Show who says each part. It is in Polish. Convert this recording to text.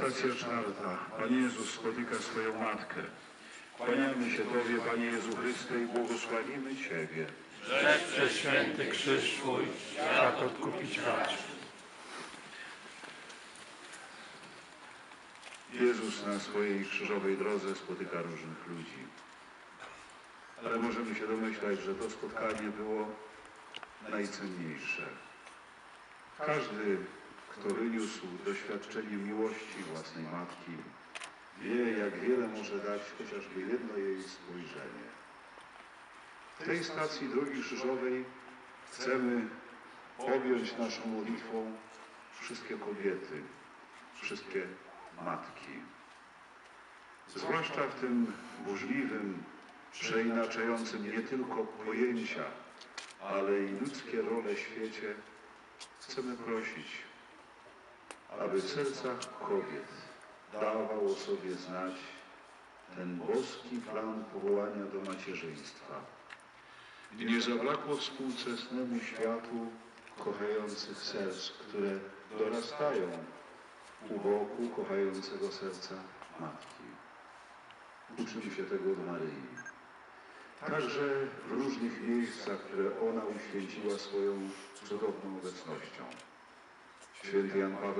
Speaker 1: Ducha. Pan Jezus spotyka swoją Matkę. Kłaniamy się Tobie, Panie Jezu Chryste, i błogosławimy Ciebie.
Speaker 2: przez święty krzyż Twój świat odkupić racz.
Speaker 1: Jezus na swojej krzyżowej drodze spotyka różnych ludzi. Ale możemy się domyślać, że to spotkanie było najcenniejsze. Każdy, kto wyniósł doświadczenie miłości własnej matki, wie, jak wiele może dać chociażby jedno jej spojrzenie. W tej stacji Drogi Krzyżowej chcemy objąć naszą modlitwą wszystkie kobiety, wszystkie matki. Zwłaszcza w tym burzliwym, przeinaczającym nie tylko pojęcia, ale i ludzkie role świecie, chcemy prosić, aby w sercach kobiet dawał o sobie znać ten boski plan powołania do macierzyństwa. I nie zabrakło współczesnemu światu kochających serc, które dorastają u boku kochającego serca matki. Uczymy się tego od Maryi. Także w różnych miejscach, które ona uświęciła swoją cudowną obecnością. Święty Jan Paweł